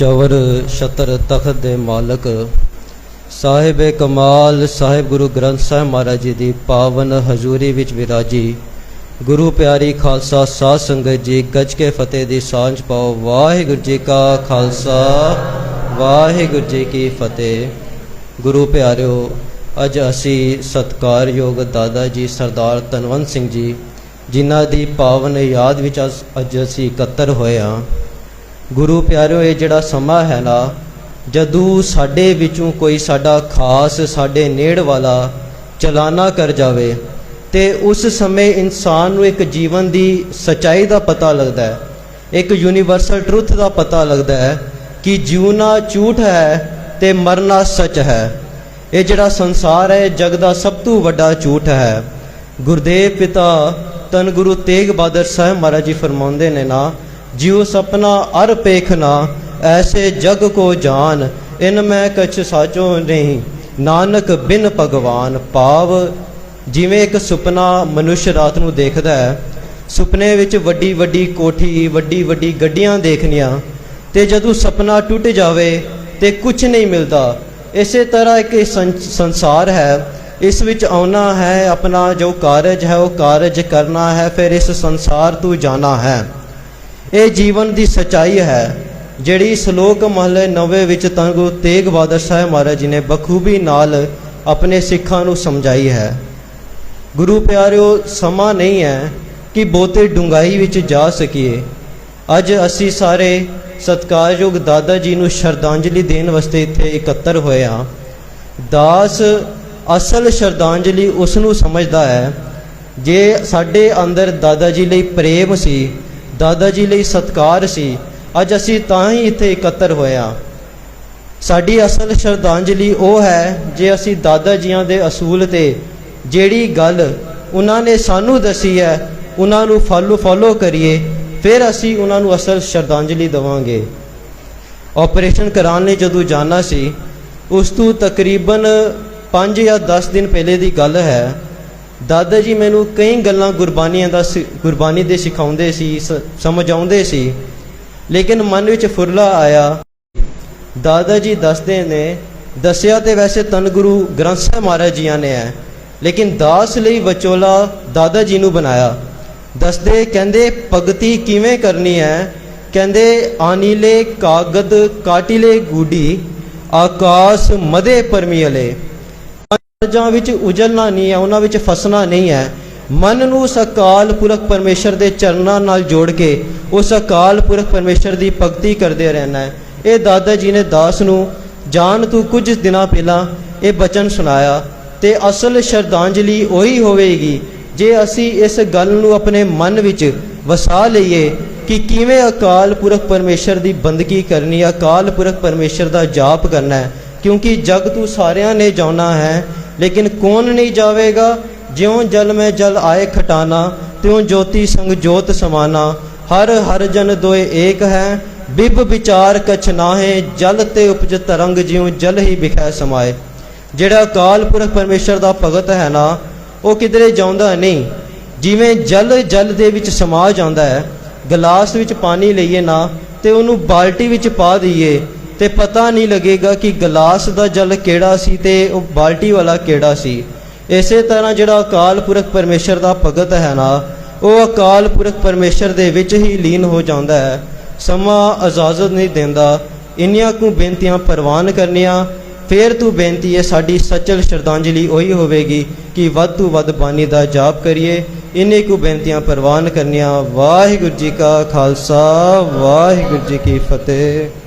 ਚਵਰ ਛਤਰ ਤਖਤ ਦੇ ਮਾਲਕ, ਸਾਹਿਬ ਕਮਾਲ, ਸਾਹਿਬ ਗੁਰੂ ਗ੍ਰੰਥ ਸਾਹਿਬ ਮਹਾਰਾਜ ਜੀ ਦੀ ਪਾਵਨ ਹਜ਼ੂਰੀ ਵਿੱਚ ਵਿਰਾਜੀ। ਗੁਰੂ ਪਿਆਰੀ ਖਾਲਸਾ ਸਾਧ ਸੰਗਤ ਜੀ, ਗੱਜ ਕੇ ਫਤਿਹ ਦੀ ਸਾਂਝ ਪਾਓ। ਵਾਹਿਗੁਰੂ ਜੀ ਕਾ ਖਾਲਸਾ, ਵਾਹਿਗੁਰੂ ਜੀ ਕੀ ਫਤਿਹ। ਗੁਰੂ ਪਿਆਰਿਓ, ਅੱਜ ਅਸੀਂ ਸਤਿਕਾਰਯੋਗ ਦਾਦਾ ਜੀ ਸਰਦਾਰ ਤਨਵੰਤ ਸਿੰਘ ਜੀ, ਜਿਨ੍ਹਾਂ ਦੀ ਪਾਵਨ ਯਾਦ ਵਿੱਚ ਅੱਜ ਅਸੀਂ ਇਕੱਤਰ ਹੋਏ ਹਾਂ। ਗੁਰੂ ਪਿਆਰਿਓ, ਇਹ ਜਿਹੜਾ ਸਮਾਂ ਹੈ ਨਾ, ਜਦੋਂ ਸਾਡੇ ਵਿੱਚੋਂ ਕੋਈ ਸਾਡਾ ਖਾਸ, ਸਾਡੇ ਨੇੜ ਵਾਲਾ ਚਲਾਨਾ ਕਰ ਜਾਵੇ, ਤੇ ਉਸ ਸਮੇਂ ਇਨਸਾਨ ਨੂੰ ਇੱਕ ਜੀਵਨ ਦੀ ਸਚਾਈ ਦਾ ਪਤਾ ਲੱਗਦਾ ਹੈ, ਇੱਕ ਯੂਨੀਵਰਸਲ ਟਰੁੱਥ ਦਾ ਪਤਾ ਲੱਗਦਾ ਹੈ ਕਿ ਜਿਉਣਾ ਝੂਠ ਹੈ ਤੇ ਮਰਨਾ ਸੱਚ ਹੈ। ਇਹ ਜਿਹੜਾ ਸੰਸਾਰ ਹੈ, ਇਹ ਜਗ ਦਾ ਸਭ ਤੋਂ ਵੱਡਾ ਝੂਠ ਹੈ। ਗੁਰਦੇਵ ਪਿਤਾ ਤਨ ਗੁਰੂ ਤੇਗ ਬਹਾਦਰ ਸਾਹਿਬ ਮਹਾਰਾਜ ਜੀ ਫਰਮਾਉਂਦੇ ਨੇ ਨਾ ਜਿਉ ਸਪਨਾ ਅਰ ਪੇਖਨਾ ਐਸੇ ਜਗ ਕੋ ਜਾਨ, ਇਨ ਮੈਂ ਕਛ ਸਾਚੋ ਨਹੀਂ। ਨਾਨਕ ਬਿਨ ਭਗਵਾਨ ਭਾਵ ਜਿਵੇਂ ਇੱਕ ਸੁਪਨਾ ਮਨੁੱਖ ਰਾਤ ਨੂੰ ਦੇਖਦਾ ਹੈ, ਸੁਪਨੇ ਵਿੱਚ ਵੱਡੀ ਵੱਡੀ ਕੋਠੀ, ਵੱਡੀ ਵੱਡੀ ਗੱਡੀਆਂ ਦੇਖਣੀਆਂ ਤੇ ਜਦੋਂ ਸੁਪਨਾ ਟੁੱਟ ਜਾਵੇ ਤੇ ਕੁਝ ਨਹੀਂ ਮਿਲਦਾ। ਇਸੇ ਤਰ੍ਹਾਂ ਇੱਕ ਸੰਸਾਰ ਹੈ, ਇਸ ਵਿੱਚ ਆਉਣਾ ਹੈ, ਆਪਣਾ ਜੋ ਕਾਰਜ ਹੈ ਉਹ ਕਾਰਜ ਕਰਨਾ ਹੈ, ਫਿਰ ਇਸ ਸੰਸਾਰ ਤੋਂ ਜਾਣਾ ਹੈ। ਇਹ ਜੀਵਨ ਦੀ ਸਚਾਈ ਹੈ, ਜਿਹੜੀ ਸ਼ਲੋਕ ਮਹਲੇ 90 ਵਿੱਚ ਤਾਂ ਗੁਰੂ ਤੇਗ ਬਹਾਦਰ ਸਾਹਿਬ ਮਹਾਰਾਜ ਜੀ ਨੇ ਬਖੂਬੀ ਨਾਲ ਆਪਣੇ ਸਿੱਖਾਂ ਨੂੰ ਸਮਝਾਈ ਹੈ। ਗੁਰੂ ਪਿਆਰਿਓ, ਸਮਾਂ ਨਹੀਂ ਹੈ ਕਿ ਬਹੁਤੇ ਡੁੰਗਾਈ ਵਿੱਚ ਜਾ ਸਕੀਏ। ਅੱਜ ਅਸੀਂ ਸਾਰੇ ਸਤਿਕਾਰਯੋਗ ਦਾਦਾ ਜੀ ਨੂੰ ਸ਼ਰਧਾਂਜਲੀ ਦੇਣ ਵਾਸਤੇ ਇੱਥੇ ਇਕੱਤਰ ਹੋਏ ਹਾਂ। ਦਾਸ ਅਸਲ ਸ਼ਰਧਾਂਜਲੀ ਉਸ ਨੂੰ ਸਮਝਦਾ ਹੈ, ਜੇ ਸਾਡੇ ਅੰਦਰ ਦਾਦਾ ਜੀ ਲਈ ਪ੍ਰੇਮ ਸੀ ਦਾਦਾ ਜੀ ਲਈ ਸਤਿਕਾਰ ਸੀ। ਅੱਜ ਅਸੀਂ ਤਾਂ ਹੀ ਇੱਥੇ ਇਕੱਤਰ ਹੋਏ ਹਾਂ। ਸਾਡੀ ਅਸਲ ਸ਼ਰਧਾਂਜਲੀ ਉਹ ਹੈ ਜੇ ਅਸੀਂ ਦਾਦਾ ਜੀਆਂ ਦੇ ਅਸੂਲ ਤੇ ਜਿਹੜੀ ਗੱਲ ਉਹਨਾਂ ਨੇ ਸਾਨੂੰ ਦੱਸੀ ਹੈ, ਉਹਨਾਂ ਨੂੰ ਫਾਲੋ ਫਾਲੋ ਕਰੀਏ, ਫਿਰ ਅਸੀਂ ਉਹਨਾਂ ਨੂੰ ਅਸਲ ਸ਼ਰਧਾਂਜਲੀ ਦੇਵਾਂਗੇ। ਆਪਰੇਸ਼ਨ ਕਰਾਉਣ ਲਈ ਜਦੋਂ ਜਾਣਾ ਸੀ, ਉਸ ਤੋਂ ਤਕਰੀਬਨ 5 ਜਾਂ 10 ਦਿਨ ਪਹਿਲੇ ਦੀ ਗੱਲ ਹੈ। ਦਾਦਾ ਜੀ ਮੈਨੂੰ ਕਈ ਗੱਲਾਂ ਗੁਰਬਾਨੀਆਂ ਦਾ ਸਿ- ਗੁਰਬਾਣੀ ਦੇ ਸਿਖਾਉਂਦੇ ਸੀ, ਸ- ਸਮਝਾਉਂਦੇ ਸੀ। ਲੇਕਿਨ ਮਨ ਵਿੱਚ ਫੁਰਲਾ ਆਇਆ। ਦਾਦਾ ਜੀ ਦੱਸਦੇ ਨੇ, ਦੱਸਿਆ ਤੇ ਵੈਸੇ ਤਨ ਗੁਰੂ ਗ੍ਰੰਥ ਸਾਹਿਬ ਮਹਾਰਾਜ ਜੀਆਂ ਨੇ ਹੈ ਲੇਕਿਨ ਦਾਸ ਲਈ ਵਿਚੋਲਾ ਦਾਦਾ ਜੀ ਨੂੰ ਬਣਾਇਆ। ਦੱਸਦੇ, ਕਹਿੰਦੇ, ਭਗਤੀ ਕਿਵੇਂ ਕਰਨੀ ਹੈ ਕਹਿੰਦੇ, ਆਨੀਲੇ ਕਾਗਦ ਕਾਟਿਲੇ ਗੂਡੀ ਆਕਾਸ਼ ਮਦੇ ਪਰਮੀਲੇ ਕਾਰਜਾਂ ਵਿੱਚ ਉਜਲਣਾ ਨਹੀਂ ਹੈ, ਉਹਨਾਂ ਵਿੱਚ ਫਸਣਾ ਨਹੀਂ ਹੈ। ਮਨ ਨੂੰ ਉਸ ਅਕਾਲ ਪੁਰਖ ਪਰਮੇਸ਼ਰ ਦੇ ਚਰਨਾਂ ਨਾਲ ਜੋੜ ਕੇ ਉਸ ਅਕਾਲ ਪੁਰਖ ਪਰਮੇਸ਼ਰ ਦੀ ਭਗਤੀ ਕਰਦੇ ਰਹਿਣਾ ਹੈ। ਇਹ ਦਾਦਾ ਜੀ ਨੇ ਦਾਸ ਨੂੰ ਜਾਣ ਤੋਂ ਕੁਝ ਦਿਨਾਂ ਪਹਿਲਾਂ ਇਹ ਬਚਨ ਸੁਣਾਇਆ ਤੇ ਅਸਲ ਸ਼ਰਧਾਂਜਲੀ ਉਹੀ ਹੋਵੇਗੀ। ਜੇ ਅਸੀਂ ਇਸ ਗੱਲ ਨੂੰ ਆਪਣੇ ਮਨ ਵਿੱਚ ਵਸਾ ਲਈਏ ਕਿ ਕਿਵੇਂ ਅਕਾਲ ਪੁਰਖ ਪਰਮੇਸ਼ਰ ਦੀ ਬੰਦਗੀ ਕਰਨੀ ਅਕਾਲ ਪੁਰਖ ਪਰਮੇਸ਼ਰ ਦਾ ਜਾਪ ਕਰਨਾ ਹੈ ਕਿਉਂਕਿ ਜਗ ਤੂੰ ਸਾਰਿਆਂ ਨੇ ਜਾਣਾ ਹੈ, ਲੇਕਿਨ ਕੌਣ ਨਹੀਂ ਜਾਵੇਗਾ? ਜਿਉਂ ਜਲ ਮੈਂ ਜਲ ਆਏ ਖਟਾਨਾ ਤਿਉਂ ਜੋਤੀ ਸੰਗ ਜੋਤ ਸਮਾਨਾ ਹਰ ਹਰ ਜਨ ਦੋਏ ਏਕ ਹੈ, ਬਿਬ ਵਿਚਾਰ ਕਛ ਨਾਹੇ, ਜਲ ਤੇ ਉਪਜ ਤਰੰਗ ਜਿਉਂ ਜਲ ਹੀ ਵਿਖੈ ਸਮਾਏ। ਜਿਹੜਾ ਅਕਾਲ ਪੁਰਖ ਪਰਮੇਸ਼ਰ ਦਾ ਭਗਤ ਹੈ ਨਾ, ਉਹ ਕਿਧਰੇ ਜਾਂਦਾ ਨਹੀਂ। ਜਿਵੇਂ ਜਲ ਜਲ ਦੇ ਵਿੱਚ ਸਮਾ ਜਾਂਦਾ ਹੈ, ਗਲਾਸ ਵਿੱਚ ਪਾਣੀ ਲਈਏ ਨਾ, ਤੇ ਉਹਨੂੰ ਬਾਲਟੀ ਵਿੱਚ ਪਾ ਦਈਏ। ਤੇ ਪਤਾ ਨਹੀਂ ਲੱਗੇਗਾ ਕਿ ਗਲਾਸ ਦਾ ਜਲ ਕਿਹੜਾ ਸੀ ਤੇ ਉਹ ਬਾਲਟੀ ਵਾਲਾ ਕਿਹੜਾ ਸੀ। ਇਸੇ ਤਰ੍ਹਾਂ ਜਿਹੜਾ ਅਕਾਲ ਪੁਰਖ ਪਰਮੇਸ਼ਰ ਦਾ ਭਗਤ ਹੈ ਨਾ, ਉਹ ਅਕਾਲ ਪੁਰਖ ਪਰਮੇਸ਼ਰ ਦੇ ਵਿੱਚ ਹੀ ਲੀਨ ਹੋ ਜਾਂਦਾ ਹੈ। ਸਮਾਂ ਇਜਾਜ਼ਤ ਨਹੀਂ ਦਿੰਦਾ। ਇੰਨੀਆਂ ਕੁ ਬੇਨਤੀਆਂ ਪ੍ਰਵਾਨ ਕਰਨੀਆਂ, ਫੇਰ ਤੂੰ ਬੇਨਤੀ ਹੈ ਸਾਡੀ ਸੱਚਲ ਸ਼ਰਧਾਂਜਲੀ ਉਹੀ ਹੋਵੇਗੀ ਕਿ ਵੱਧ ਤੋਂ ਵੱਧ ਬਾਣੀ ਦਾ ਜਾਪ ਕਰੀਏ। ਇੰਨੇ ਕੁ ਬੇਨਤੀਆਂ ਪ੍ਰਵਾਨ ਕਰਨੀਆਂ। ਵਾਹਿਗੁਰੂ ਜੀ ਕਾ ਖਾਲਸਾ, ਵਾਹਿਗੁਰੂ ਜੀ ਕੀ ਫਤਿਹ।